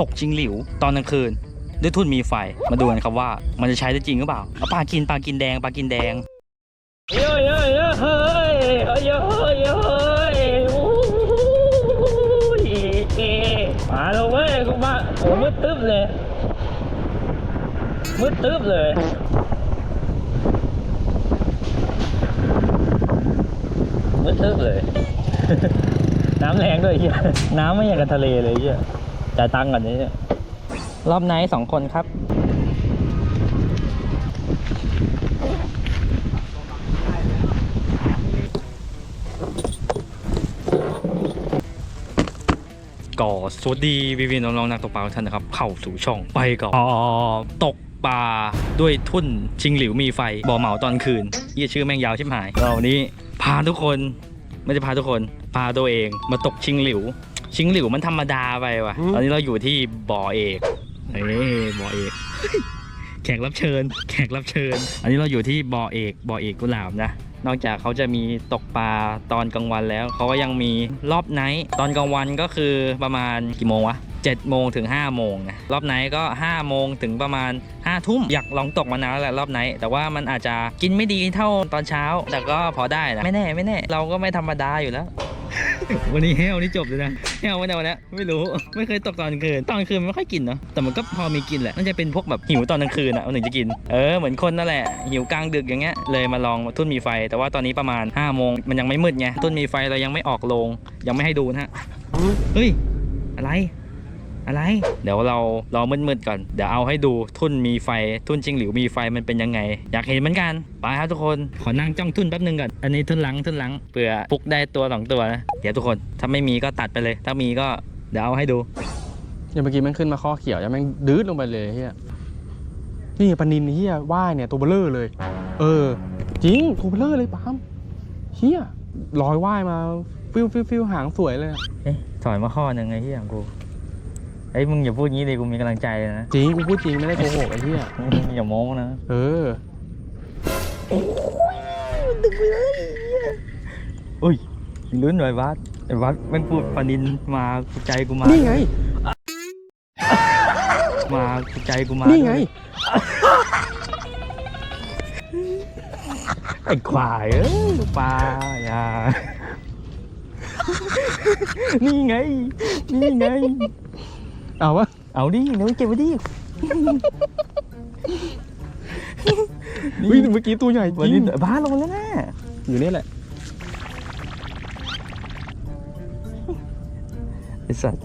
ตกชิงหลิวตอนกลางคืน ด้วยทุ่นมีไฟมาดูกันครับว่ามันจะใช้ได้จริงหรือเปล่าเอาปลากินปลากินแดงปลากินแดงเย้ยเย้ยเย้ยเฮ้ยเฮ้ยเย้ยเย้ยโอ้ยมาแล้วเว้ยกูมาโอ้มืดตึ๊บเลยมืดตึ๊บเลยมืดตึ๊บเลย น้ำแรงด้วยเฮียน้ำไม่อย่างกับทะเลเลยเฮีย จ่ายตังค์ก่อนนี้รอบไนท์สองคนครับ ก็สวัสดีวิวีน้องๆนักตกปลาทุกท่านนะครับ เข้าสู่ช่องไปก่อนตกปลาด้วยทุ่นชิงหลิวมีไฟบ่อเหมาตอนคืนเยี่ยชื่อแม่งยาวชิบหายเราวันนี้พาทุกคนไม่ใช่พาทุกคน พาตัวเองมาตกชิงหลิว ชิงหลิวมันธรรมดาไปว่ะ ตอนนี้เราอยู่ที่บ่อเอกเอ้ยบ่อเอก แขกรับเชิญ แขกรับเชิญ อันนี้เราอยู่ที่บ่อเอก บ่อเอกกุหลาบนะ นอกจากเขาจะมีตกปลาตอนกลางวันแล้ว เขาก็ยังมีรอบไนท์ตอนกลางวันก็คือประมาณกี่โมงวะ7โมงถึง5โมงนะรอบไนท์ก็ 5 โมงถึงประมาณ5ทุ่มอยากลองตกมานานแล้วแหละรอบไนท์แต่ว่ามันอาจจะกินไม่ดีเท่าตอนเช้า แต่ก็พอได้นะไม่แน่ไม่แน่ เราก็ไม่ธรรมดาอยู่แล้ว วันนี้เฮลนี่จบเลยนะแฮลวันไหนวันนี้ไม่รู้ไม่เคยตกตอนกลางคืนตอนกลางคืนไม่ค่อยกินเนาะแต่มันก็พอมีกินแหละน่าจะเป็นพวกแบบหิวตอนกลางคืนอะมันถึงจะกินเออเหมือนคนนั่นแหละหิวกลางดึกอย่างเงี้ยเลยมาลองทุ่นมีไฟ แต่ว่าตอนนี้ประมาณ5้าโมงมันยังไม่มืดไงทุ่นมีไฟเรายังไม่ออกลงยังไม่ให้ดูนะฮะเฮ้ยอะไร อะไร เดี๋ยวเรารอมืดๆก่อน เดี๋ยวเอาให้ดูทุ่นมีไฟ ทุ่นจริงหรือมีไฟมันเป็นยังไง อยากเห็นเหมือนกัน ไปครับทุกคน ขอนั่งจ้องทุ่นแป๊บนึงก่อน อันนี้ทุ่นหลังทุ่นหลัง เผื่อฟุกได้ตัวสองตัวนะ เดี๋ยวทุกคน ถ้าไม่มีก็ตัดไปเลย ถ้ามีก็เดี๋ยวเอาให้ดูอย่างเมื่อกี้มันขึ้นมาข้อเขียวยังแม่งดื้อลงไปเลยเฮียนี่ปลานินเฮียว่ายเนี่ยตัวเบลเลอร์เลย เออ จริงตัวเบลเลอร์เลยปาล์มเฮียลอยว่ายมาฟิวฟิวฟิวหางสวยเลยอะเอ๊ะถอยมาข้อหนึ่งไอ้ที่อย่างกู เอ้ยมึงอย่าพูดงี้เลยกูมีกำลังใจเลยนะจริงกูพูดจริงไม่ได้โกหกไอ้เฮียอย่าโม้นะเอออุ้ยลุ้นหน่อยวัดไอ้วัดแม่งพูดปานินมาใจกูมานี่ไง มาใจกูมานี่ไงไอ้ควายเอ้ยปลาอย่านี่ไง นี่ไง เอาวะ เอาดิเดี๋ยวเก็บไว้ดิเฮ้ยเมื่อกี้ตัวใหญ่จวันรินี้งบ้าลงแล้วนะอยู่นี่แหละไอสัตว์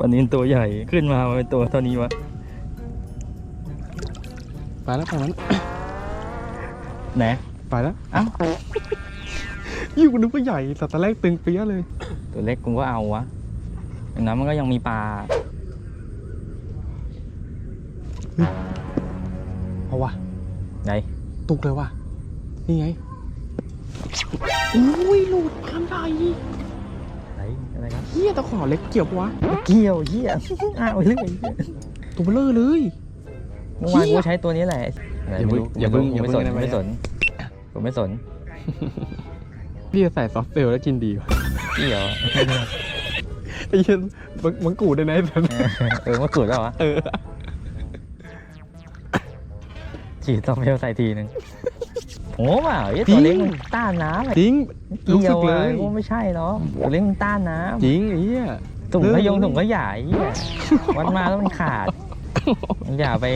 วันนี้ตัวใหญ่ขึ้นมาเป็นตัวเท่านี้วะไปแล้วไปแล้วไหน ไปแล้วเอ้า ยิ่งกูนึกว่าใหญ่สัตว์ตอนแรกตึงเปี้ยเลย ตัวเล็กกูก็เอาวะ อย่างนั้นมันก็ยังมีปลาเอาวะไหนตุกเลยว่ะนี่ไงอุ้ยหลุดปลาล์มใหญ่ไหนอะไรครับเฮียตะขอเล็กเกี่ยวปะวะเกี่ยวเหี้ยอ้าวเรื่อยเหี้ยตัวเบลเลอร์เลยเมื่อวานกูใช้ตัวนี้แหละไหนอย่าเพิ่งไม่รู้อย่าเพิ่งไม่สนอย่าเพิ่งไม่สนผมไม่สนพี่จะใส่ซอฟต์เซลล์แล้วกินดีกว่าเกี่ยว ไอ้เหี้ยมังมังกูดได้ไหนแบบเออเออมากรูดแล้ววะเออฉีดซอมเฟลใส่ทีนึงโอ้เปล่าไอ้ตัวเล็กมันต้านน้ำอะจริงรู้เกี่สึยวกเลอะยกูไม่ใช่หรอกตัวเล็กมันต้านน้จริงไอ้เหี้ยำถุงเออขยงถุงขยายเหี้ยวัดมาแล้วมันขาดมันอย่าไป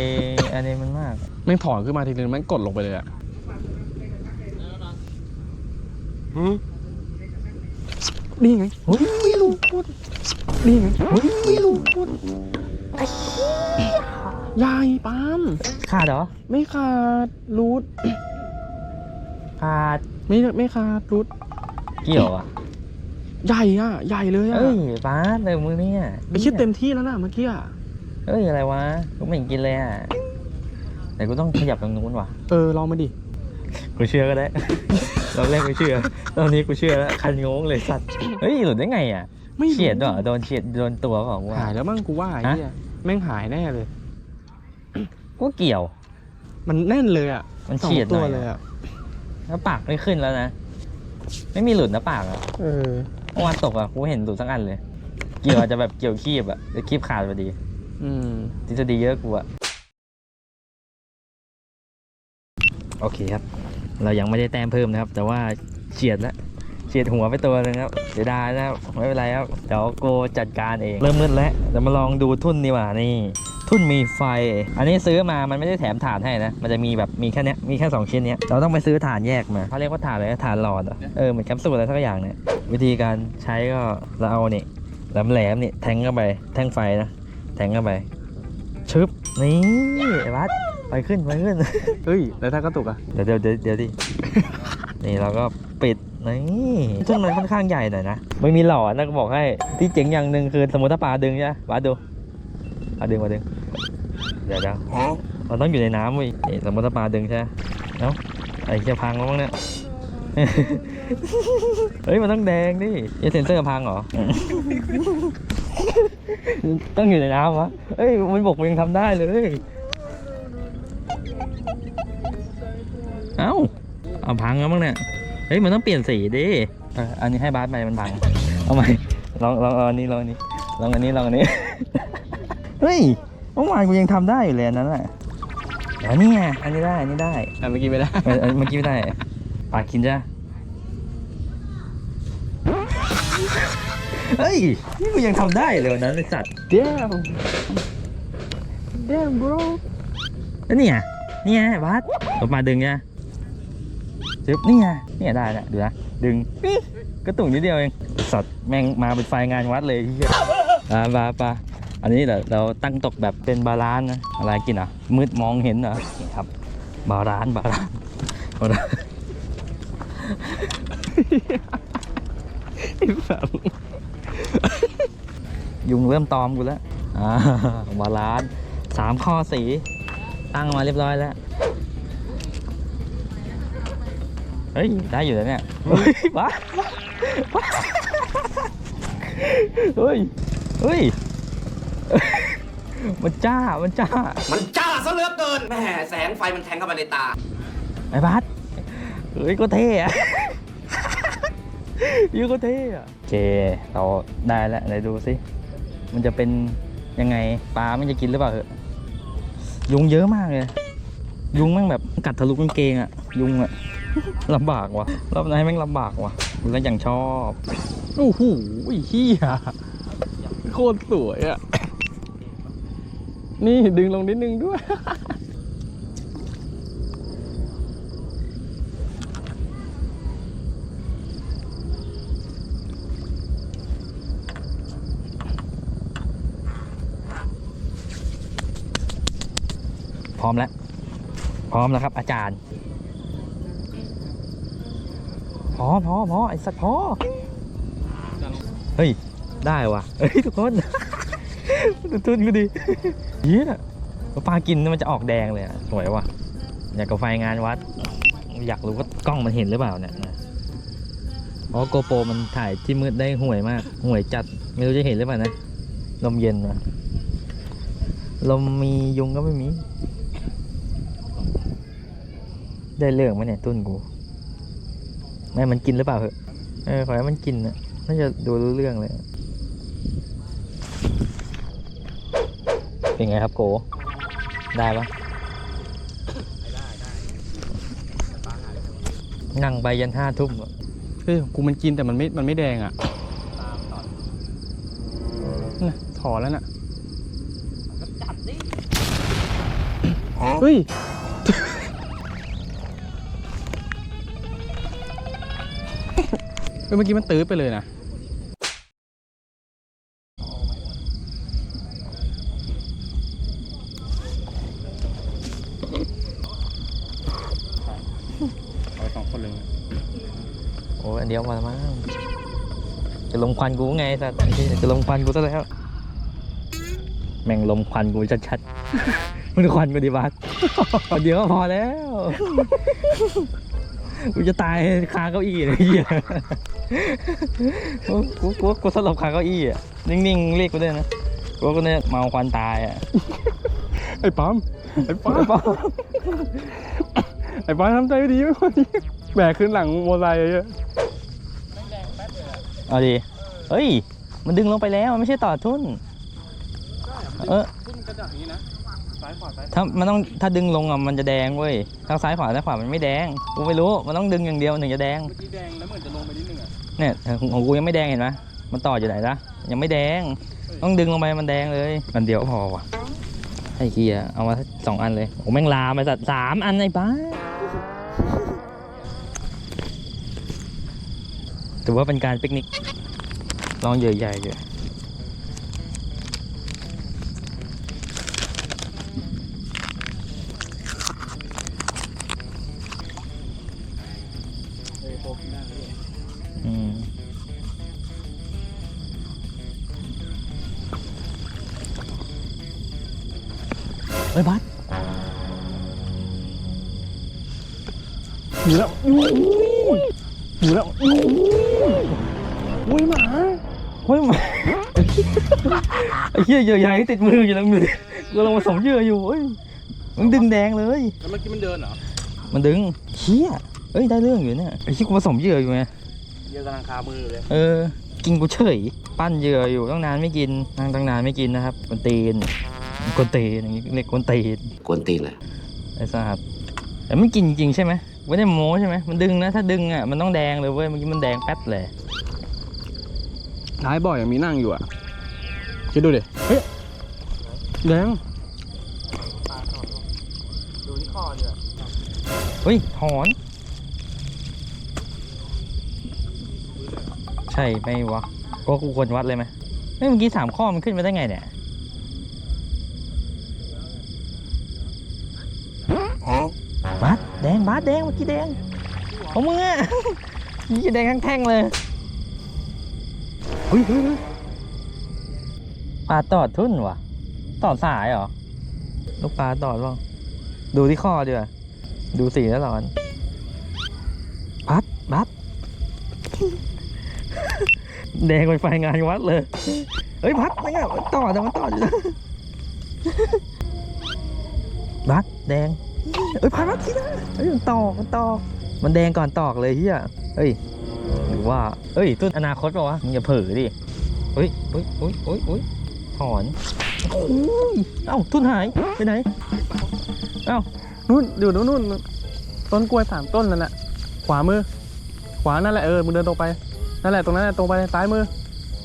อันนี้มันมาก แม่งถอนขึ้นมาทีนึงแม่งกดลงไปเลยอะนี่ไงเฮ้ยไม่รู้พูด นี่ไงเฮ้ยไม่รู้พูดใหญ่ปาล์มขาดเหรอ ไม่ขาดรูทขาดไม่ไม่ขาดรูทเกี่ยวอะใหญ่อะใหญ่เลยอะเอ้ยป้าดเลยมือเนี่ยไอ้คิดเต็มที่แล้วนะเมื่อกี้อะเอ้ยอะไรวะกูไม่เห็นกินเลยอะแต่กูต้องขยับตรงนู้นว่ะเออลองมาดิกูเชื่อก็ได้รอบแรกกูเชื่อตอนนี้กูเชื่อแล้วคันงงเลยสัตว์เฮ้ยหลุดได้ไงอะ ไม่รู้เฉียดเหรอโดนเฉียดโดนตัวเปล่ากูว่า หายแล้วมั้งกูว่าไอ้ฮะ เหี้ยแม่งหายแน่เลยกูเกี่ยว มันแน่นเลยอะมันสองเฉียดหตัน่วอยเลยอะอะแล้วปากไม่ขึ้นแล้วนะ ไม่มีหลุดนะปากอะเออเมื่อวานตกอะกูเห็นหลุดสักอันเลย เกี่ยวอาจจะแบบเกี่ยวคีบอะหรือคีบขาดพอดีอืมทฤษฎีเยอะกูอะโอเคครับ เรายังไม่ได้แต้มเพิ่มนะครับ แต่ว่าเฉียดแล้ว เฉียดหัวไปตัวหนึงครับเสียดายนะครับไม่เป็นไรครับเดี๋ยวโกจัดการเองเริ่มมืดแล้วเดี๋ยวมาลองดูทุ่นดีกว่านี่ ทุ่นมีไฟ อันนี้ซื้อมามันไม่ได้แถมถ่านให้นะ มันจะมีแบบมีแค่นี้มีแค่สองชิ้นนี้เราต้องไปซื้อถ่านแยกมาเขาเรียกว่าถ่านอะไรนะถ่านหลอดเอเออเหมือนแคปซูลอะไรสักอย่างเนี่ยวิธีการใช้ก็เราเอาเนี่ยแหลมๆนี่แทงเข้าไปแทงไฟนะแทงเข้าไปชึบนี่ไอ้วัดไปขึ้นไปขึ้นเฮ้ยแล้วถ้ากระตุกอะเดี๋ยวเดี๋ยวเดี๋ยวเดี๋ยวดินี่เราก็ปิด นี่ซึ่งมันค่อนข้างใหญ่หน่อยนะ ไม่มีหล่อนะก็บอกให้ ที่เจ๋งอย่างหนึ่งคือสมมติถ้าปลาดึงใช่ไหมวัดดูปลาดึงปลาดึง เดี๋ยวเดี๋ยวเราต้องอยู่ในน้ำเว้ยนี่สมมติถ้าปลาดึงใช่ไหมเอ้าไอ้จะพังแล้วมั้งเนี่ย เฮ้ยมันต้องแดงดิไอ้เซนเซอร์พังเหรอ ต้องอยู่ในน้ำวะเอ้ยมันบกมันยังทำได้เลย เอ้าเอาพังแล้วมั้งเนี่ยเฮ้ยมันต้องเปลี่ยนสีดิเอออันนี้ให้บาสไปมันพังเอาใหม่ลองลองเอาอันนี้ลองอันนี้ลองอันนี้ลองอันนี้ เฮ้ยเมื่อวานกูยังทำได้อยู่เลยอันนั้นแหละอันนี้ไงอันนี้ได้อันนี้ได้อะเมื่อกี้ไม่ได้เออเออเมื่อกี้ไม่ได้ปากกินจ้ะเฮ้ยนี่กูยังทำได้เลยวันนั้นไอสัตว์เดี๋ยวเดี๋ยว bro แล้วนี่ไงนี่ไงบาสตบมาดึงไง จึ๊บนี่ไงนี่ไงได้แล้วดูนะดึงปิ๊กกระตุ่งนิดเดียวเองสัตว์แม่งมาเป็นไฟงานวัดเลยเฮียอ่าปาปาอันนี้เดี๋ยวเราตั้งตกแบบเป็นบาลานซ์นะอะไรกินอะมืดมองเห็นเหรอนี่ครับ บาลานซ์บาลานซ์บาลานซ์ยุงเริ่มตอมกูแล้วอ่าบาลานซ์สามข้อสีตั้งมาเรียบร้อยแล้ว เฮ้ย ได้อยู่แล้วเนี่ยเฮ้ยว้าว้าเฮ้ย เฮ้ย มันจ้า มันจ้า มันจ้าซะเหลือเกินแหมแสงไฟมันแทงเข้ามาในตา ไอ้บัสเฮ้ยก็เท่อะยูก็เท่อะโอเค เราได้แล้วไหนดูสิ มันจะเป็นยังไง ปลาไม่จะกินหรือเปล่าเหอะยุงเยอะมากเลย ยุงแม่งแบบกัดทะลุกางเกงอะยุงอะ ลำบากว่ะรอบนี้แม่งลำบากว่ะดูแล้วอย่างชอบโอ้โหเฮียโคตรสวยอะ นี่ดึงลงนิดนึงด้วย พร้อมแล้ว พร้อมแล้วครับอาจารย์พ อพอพอไอ้สัตว์พอ เฮ้ย ได้ว่ะ เฮ้ย ทุกคนดูทุนกูดิเยี่ยปลากินมันจะออกแดงเลยอะสวยว่ะ อยากกับไฟงานวัด อยากรู้ว่ากล้องมันเห็นหรือเปล่าเนี่ยนะเพราะโกโปรมันถ่ายที่มืดได้ห่วยมาก ห่วยจัด ไม่รู้จะเห็นหรือเปล่านะ ลมเย็นว่ะลมมียุงก็ไม่มี ได้เรื่องไหมเนี่ยตุ้นกู แม่มันกินหรือเปล่าเหอะเออขอให้มันกินนะน่าจะดูรู้เรื่องเลย เป็นไงครับโก ได้ปะนั่งไปยันห้าทุ่มอะเฮ้ยกูมันกินแต่มันไม่ มันไม่แดงอะน่ะถอนแล้วน่ะเฮ้ย เฮ้ยเมื่อกี้มันตื้อไปเลยนะเอาสองคนเลย โอ้ยอันเดียวมาแล้วมั้งจะลมควันกูไงสัตว์ไอ้เหี้ยจะลมควันกูซะแล้ว แม่งลมควันกูชัดๆ มันควันกูดิบัสอันเดียวก็พอแล้ว กูจะตายคาเก้าอี้เลยเหี้ยกูกูกูกูสลบคาเก้าอี้อะนิ่งๆเรียกกูด้วยนะกูก็เนี่ยเมาควันตายอะไอ้ปั๊มไอ้ปั๊มไอ้ปั๊มทำใจไม่ดีไม่คนนี้แบกขึ้นหลังโมอไซค์ไอ้เหี้ยเอาดิเฮ้ย มันดึงลงไปแล้วมันไม่ใช่ต่อทุ่นเออทุ่นกระดักนี้นะ ซ้ายขวาซ้ายถ้ามันต้องถ้าดึงลงอะมันจะแดงเว้ยทางซ้ายขวาซ้ายขวามันไม่แดงกูไม่รู้มันต้องดึงอย่างเดียวถึงจะแดงเมื่อกี้แดงแล้วเหมือนจะลงไปนิดนึงอะเนี่ยของของกูยังไม่แดงเห็นไหมมันต่ออยู่ไหนละยังไม่แดง ต้องดึงลงไปมันแดงเลยมันเดียวพอว่ะไอ้เคียเอามาสองอันเลยโอ้แม่งลามไปสัตว์สามอันไอ้บ้าถือว่าเป็นการปิกนิกลองใหญ่ๆอยู่ เฮ้ยบัสหนีแล้วอุ้ยหนีแล้วอุ้ยอุ้ยหมาเฮ้ยมาไอ้เหี้ยเหยื่อใหญ่ติดมืออยู่แล้วมือกูกำลังผสมเหยื่ออยู่เฮ้ยมันดึงแดงเลยแล้วเมื่อกี้มันเดินเหรอมันดึงเหี้ยเอ้ยได้เรื่องอยู่เนี่ยไอ้ที่กูผสมเหยื่ออยู่ไงเยอะกำลังคามือเลย เออ กินกูเฉย ปั้นเหยื่ออยู่ตั้งนานไม่กินนั่งตั้งนานไม่กินนะครับกวนตีน กวนตีนอย่างงี้เรียกกวนตีนกวนตีนเลยไอ้สัสแต่มันกินจริงๆใช่ไหมไม่ได้โม้ใช่ไหมมันดึงนะ ถ้าดึงอะมันต้องแดงเลยเว้ยเมื่อกี้มันแดงแป๊ดเลยท้ายบ่อยังมีนั่งอยู่อะคิดดูดิเฮ้ยแดงดูที่คอเนี่ยเฮ้ยถอน ใช่ไหมวะก็กูควรวัดเลยไหมเฮ้ยเมื่อกี้สามข้อมันขึ้นมาได้ไงเนี่ย แดงบาสแดงเมื่อกี้แดงของมึงอะยี่แดงทั้งแท่งเลยเฮ้ยเฮ้ยเฮ้ยปลาตอดทุ่นวะตอดสายเหรอลูกปลาตอดบ้างดูที่ข้อดีกว่าดูสีแล้วหลอนบัสบัสแดงไปไฟงานวัดเลยเฮ้ยบัสนี่ไงมันต่อแต่มันต่ออยู่นะบัสแดง เฮ้ยพัดบัสทีนะเฮ้ยมันตอกมันตอก มันแดงก่อนตอกเลยเฮียเฮ้ยหรือว่าเฮ้ยต้นอนาคตเปล่าวะมึงอย่าเผลอดิเฮ้ยเฮ้ยเฮ้ยเฮ้ยเฮ้ยถอนโอ้ยเอ้าทุนหายไปไหนนู่นอยู่นู่นนู่นต้นกล้วยสามต้นนั่นแหละขวามือ ขวานั่นแหละเออมึงเดินตรงไปนั่นแหละตรงนั้นแหละตรงไปซ้ายมือ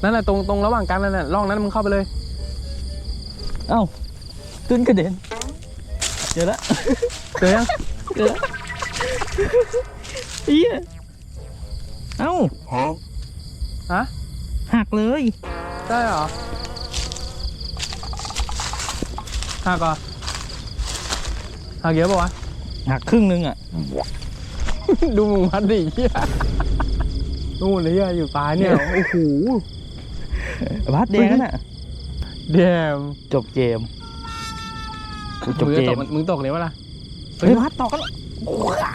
นั่นแหละตรงตรงระหว่างกันนั่นแหละร่องนั้นมึงเข้าไปเลย เอ้าตุนกระเด็นเจอแล้วเจอยังเจอแล้วเฮียเอ้าฮะหักเลยได้เหรอหักเหรอหักเยอะปะวะหักครึ่งนึงอะดูมึงวัดดิเฮียนู่นเลยเฮียอยู่ปลายเนี่ยโอ้โหบัสแดงนั่นน่ะ เดม จบเกม กูจบมึงเกจะตมกมึงตกเลยวะล่ะเฮ้ยบัสต่อกันแล้วว้า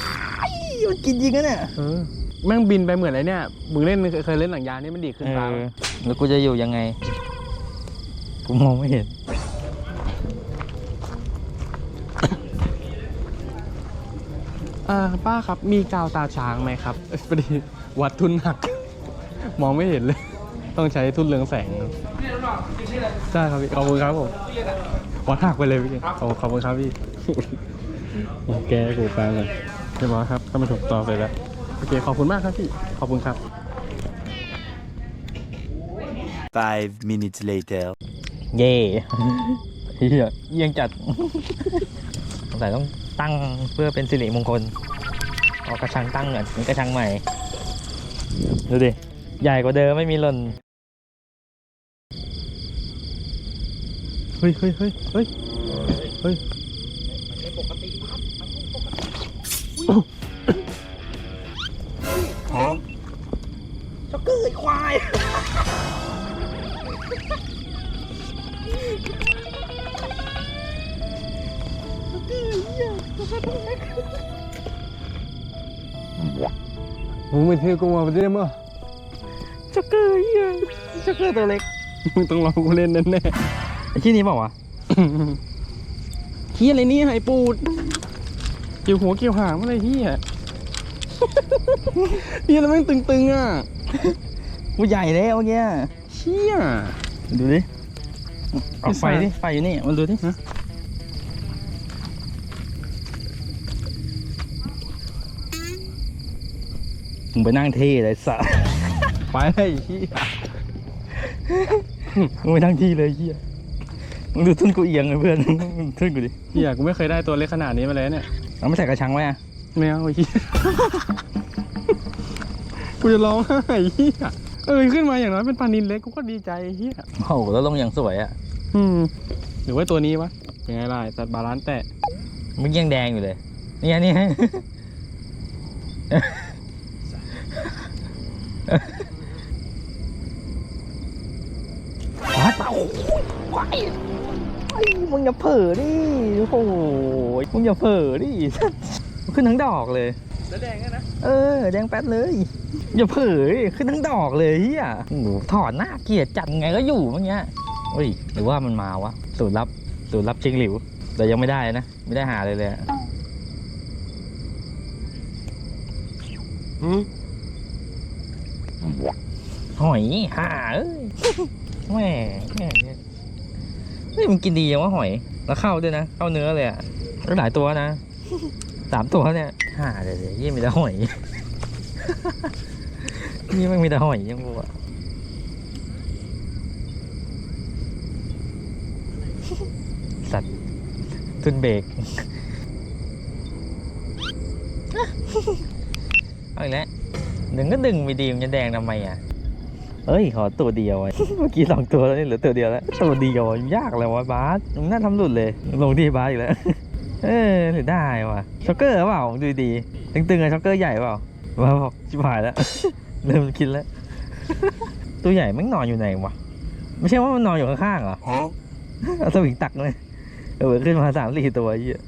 ยมันกินจริงนะเนี่ยเออแม่งบินไปเหมือนอะไรเนี่ย มึงเล่นเคยเล่นหนังยางนี่มันดีดขึ้นฟ้าเออแล้วกูจะอยู่ยังไง กูมองไม่เห็นอ่าป้าครับ มีกาวตาช้างไหมครับเอ้ยพอดีวัดทุนหนัก มองไม่เห็นเลย ต้องใช้ทุนเรืองแสงครับใช่ครับพี่ขอบคุณครับผม วัดหักไปเลยพี่ขอบขอบคุณครับพี่แกกูแปลเลยเรียบร้อยครับก็มาถูกต่อเสร็จแล้วโอเคขอบคุณมากครับพี่ขอบคุณครับ Five minutes later. เย่เฮียเอียงจัดสงสัยต้องตั้งเพื่อเป็นสิริมงคลเอากระชังตั้งก่อนนี่กระชังใหม่ ดูดิ ใหญ่กว่าเดิมไม่มีหล่น ฮ้ยเฮ้ยเฮ้ยเฮ้ยเฮ้ยมึงไม่เที่ยวกูมาประเดี๋ยวมั้งจ็อกเกอร์เฮียจ็อกเกอร์ตัวเล็กมึงต้องลองกูเล่นแน่ ไอ้ที่นี้เปล่าวะๆเฮียอะไรเนี่ยไอ้ปูดเกี่ยวหัวเกี่ยวหางอะไรเฮีย เฮียแล้วแม่งตึงๆอะกูใหญ่แล้วเมื่อกี้เชชี่ยดูดิออกไฟดิไฟอยู่นี่มันดูดิฮะมึงไปนั่งเท่เลยสะไปเลยไอ้เหี้ยมึงไปนั่งที่เลยเฮีย มึงดูทุ่นกูเอียงเลยเพื่อนมึงทุ่นกูดิเหี้ยกูไม่เคยได้ตัวเล็กขนาดนี้มาเลยเนี่ยเอาไม่ใส่กระชังไว้อะไม่เอาไอ้เหี้ยกูจะร้องไห้ไอ้เหี้ยเออขึ้นมาอย่างน้อยเป็นปลานินเล็กกูก็ดีใจไอ้เหี้ยโอ้โหแล้วลงอย่างสวยอะอืมหรือว่าตัวนี้วะยังไงล่ะไอ้สัตว์บาลานซ์แตะมึงยังแดงอยู่เลยเนี่ยเนี่ยว้าเต่าโอ้ยว้า ยไอ้มึงอย่าเผลอดิโอ้โหมึงอย่าเผลอดิขึ้นทั้งดอกเลยแล้วแดงนะ เออ แดงแป๊ดเลย อย่าเผลอดิขึ้นทั้งดอกเลยเฮียโอ้โหถอดหน้าเกลียดจัดไงก็อยู่เมื่อกี้เฮ้ยหรือว่ามันมาวะสูตรลับสูตรลับชิงหลิว แต่ยังไม่ได้นะ ไม่ได้หาเลยเลยอะหอยหาเอ้ยแหม่แหม่ เฮ้ยมันกินดียังวะหอย แล้วเข้าด้วยนะเข้าเนื้อเลยอะแล้วหลายตัวนะสามตัวเนี่ยหาเลยเลยยี่มีแต่หอย นี่มันมีแต่หอยยังกูอะสัตว์ทุนเบรกเอาอีกแล้วดึงก็ดึงไปดีมันจะแดงทำไมอะ เอ้ยขอตัวเดียวไอ้เมื่อกี้สองตัวแล้วนี่เหลือตัวเดียวแล้วตัวเดียวอะยากเลยวะบาสมึงน่าทำหลุดเลย ลงที่บาสอีกแล้ว เออหรือได้ว่ะช็อกเกอร์หรือเปล่าดูดีตึงๆอะช็อกเกอร์ใหญ่เปล่าว้าวชิบหายแล้วเริ่มคิดแล้ว ตัวใหญ่มันนอนอยู่ไหนวะไม่ใช่ว่ามันนอนอยู่ข้างๆเหรอเอาสวิงตักเลยเออขึ้นมาสามสี่ตัวไอ้เหี้ย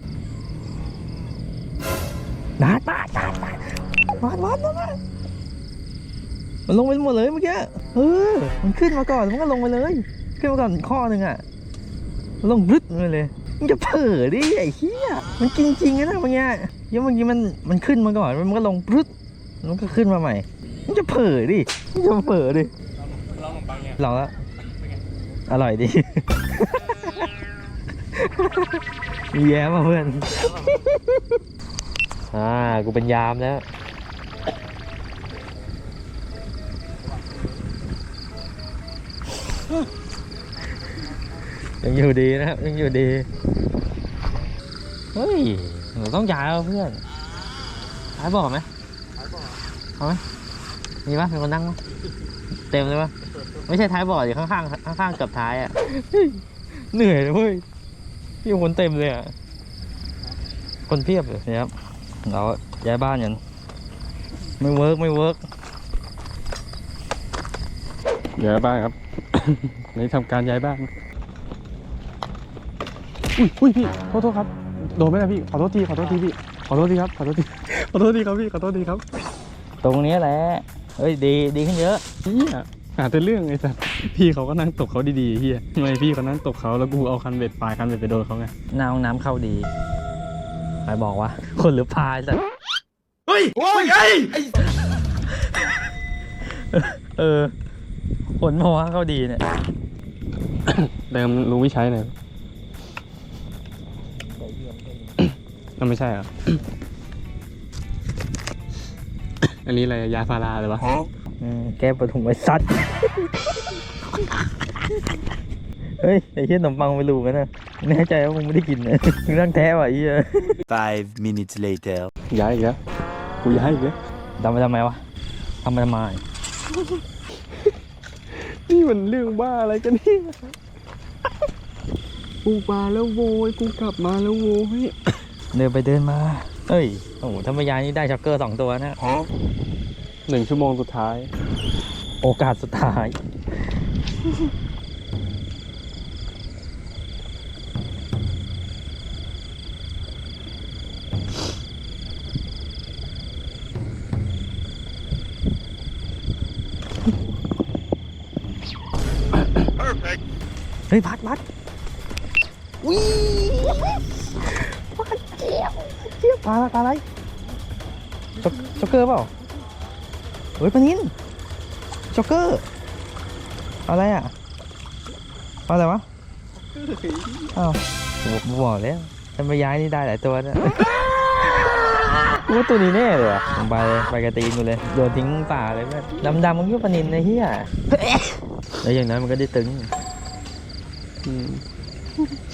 ดาดดาดดาดดาดวาดวาดวาดวาดมันลงไปหมดเลยเมื่อกี้ เออ มันขึ้นมาก่อนมันก็ลงไปเลย ขึ้นมาก่อนข้อหนึ่งอะ ลงรึดมาเลย มันจะเผลอดิไอ้เหี้ย มันกินจริงนะเมื่อกี้เดี๋ยวเมื่อกี้มันมันขึ้นมาก่อนมันก็ลงรึดมันก็ขึ้นมาใหม่ มันจะเผลอดิ มันจะเผลอดิลองขนมปังลองแล้วอร่อยดีมีแย้มมาเพื่อน อ่า กูเป็นยามแล้ว ยังอยู่ดีนะครับ ยังอยู่ดี เฮ้ยหนูต้องย้ายแล้วเพื่อนท้ายบอกไหมเอาไหมมีปะมีคนนั่งปะเต็มเลยปะไม่ใช่ท้ายบออยู่ข้างๆข้างๆกับท้ายอะเหนื่อยเลยเว้ยพี่คนเต็มเลยอะคนเพียบเลยนี่ยครับเราย้ายบ้านกันไม่เวิร์กไม่เวิร์กเดี๋ยวบ้านครับ นี่ทำการย้ายบ้าน อุ้ยอุ้ยพี่โทษโทษครับโดนไหมนะพี่ขอโทษทีขอโทษทีพี่ขอโทษทีครับขอโทษทีขอโทษทีครับพี่ขอโทษทีครับตรงนี้แหละเฮ้ยดีดีขึ้นเยอะเฮียหาแต่เรื่องไอ้สัสพี่เขาก็นั่งตบเขาดีๆเฮียทำไมพี่เขานั่งตบเขาแล้วกูเอาคันเบ็ดปลายคันเบ็ดไปโดนเขาไงหน้าห้องน้ำเข้าดีใครบอกว่าคนหรือพายสัตว์เฮ้ยโอ้ยไอ้เออคนบอกว่าเข้าดีเนี่ยเดิมลุงวิชัยหน่อย นั่นไม่ใช่เหรอ อันนี้อะไรยาพาราเลยวะอืมแก้ปฐุมไว้สัตว์ เฮ้ย ไอ้เหี้ยขนมปังไปลูกันนะแน่ใจว่ามึงไม่ได้กินนะมึงนั่งแท้ว่ะไอ้เหี้ย Five minutes later. ย้ายอีกแล้วกูย้ายอีกแล้วทำไปทำไมวะทำไปทำไม นี่มันเรื่องบ้าอะไรกันเนี่ย กูมาแล้วโวยกูกลับมาแล้วโวย เดินไปเดินมาเฮ้ย โอ้โหถ้าไม่ย้ายนี่ได้ช็อกเกอร์สองตัวนะหนึ่งชั่วโมงสุดท้าย โอกาสสุดท้าย เฮ้ยพัดพัดวิพั ปลาปลาอะไรช็อกช็อกเกอร์เปล่าเฮ้ยปลานินช็อกเกอร์ อะไรอะเอาอะไรวะอ้าวผมบอกแล้วถ้าไปย้ายนี่ได้หลายตัวนะกูว่าตัวนี้แน่เลยว่ะไปเลยไปกระตีนกูเลยโยนทิ้งป่าเลยเพื่อนดำๆมันก็ปลานินในเฮียแล้วอย่างนั้นมันก็ได้ตึงอืม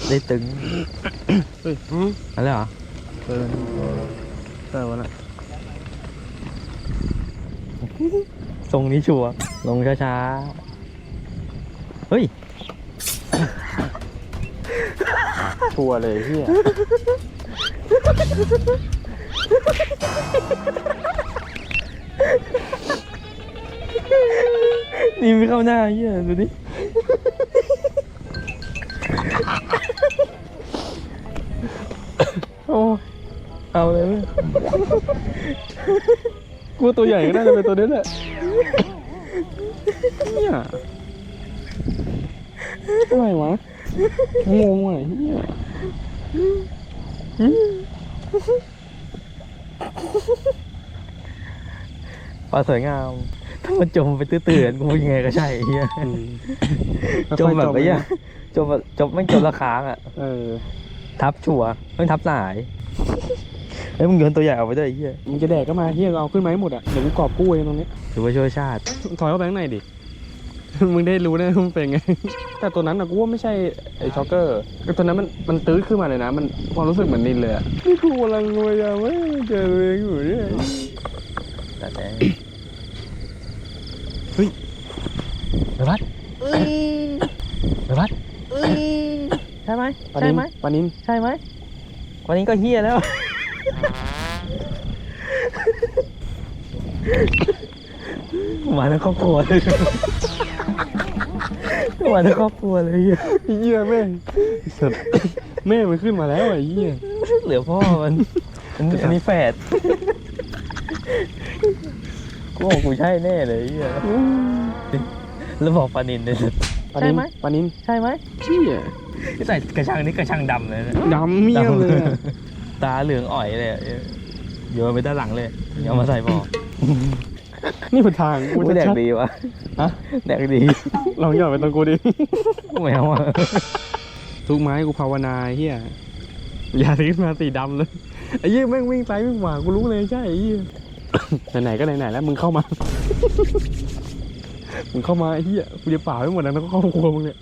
ได้ตึงเฮ้ยอืมอะไรเหรอ เออได้วะนะทรงนี้ชัวลงช้าๆ เฮ้ย ชัวเลยเฮียนี่ไม่เข้าหน้าเฮียดูดิโอ้ เอาเลยเว้ยกูว่าตัวใหญ่ก็น่าจะเป็นตัวนี้แหละเนี่ยอะไรวะงงว่ะเฮียปลาสวยงาม ถ้ามันจมไปตื้อๆกูยังไงก็ใช่เฮียอืมจมแบบค่ไอ้อยๆเหี้ยจมแบบจมไม่จมละค้างอะ เออ ทับชัวร์ไม่ทับสาย เฮ้ยมึงโยนตัวใหญ่ออกไปด้วยไอ้เฮียมึงจะแดกก็มาเฮียเอาขึ้นมาให้หมดอะเดี๋ยวกูกอบกู้เองตรงนี้ถือว่าช่วยชาติถอยเข้าไปข้างในดิ มึงได้รู้แน่ว่ามันเป็นไง แต่ตัวนั้นอะกูว่าไม่ใช่ไอ้ช็อกเกอร์คือตัวนั้นมันมันตื้อขึ้นมาเลยนะ มันความรู้สึกเหมือนนินเลยอะนี่กูกำลังพยายามไม่ให้เจอตัวเองอยู่เนี่ยแต่แต่เฮ้ยไปวัดไปวัดใช่ไหมปลาใช่นินไหมปลานินใช่ไหมวันนี้ก็เฮียแล้ว มาทั้งครอบครัวเลยมาทั้งครอบครัวเลยเหี้ยไอ้เหี้ยแม่งไอ้สัตว์แม่มันขึ้นมาแล้วไอ้เหี้ยเหลือพ่อมันอันนี้อันนี้แฝดกูบอกกูใช่แน่เลยไอ้เหี้ยแล้วบอกปานินเลยปลานินใช่ไหมปลานินใช่ไหม เชี่ยใส่กระชังนี่กระชังดำเลยนะดำเมี่ยมเลยอะ ตาเหลืองอ่อยเลยอะโยนไปด้านหลังเลยเอามาใส่บ่อนี่เป็นทางกูกูจะแดกชัด ดีวะฮะ แดกดีลองหย่อนไปตรงกูดิ แมวอะทุกไม้กูภาวนาไอ้เฮียอย่าทิ้งมาสีดำเลยไอ้เหี้ยแม่งวิ่งซ้ายวิ่งขวากูรู้เลยใช่ไอ้เหี้ย ไหนๆก็ไหนๆแล้วมึงเข้ามา มึงเข้ามาไอ้เหี้ยกูจะเปล่าให้หมดแล้วแล้วก็ครอบครัวมึงเนี่ย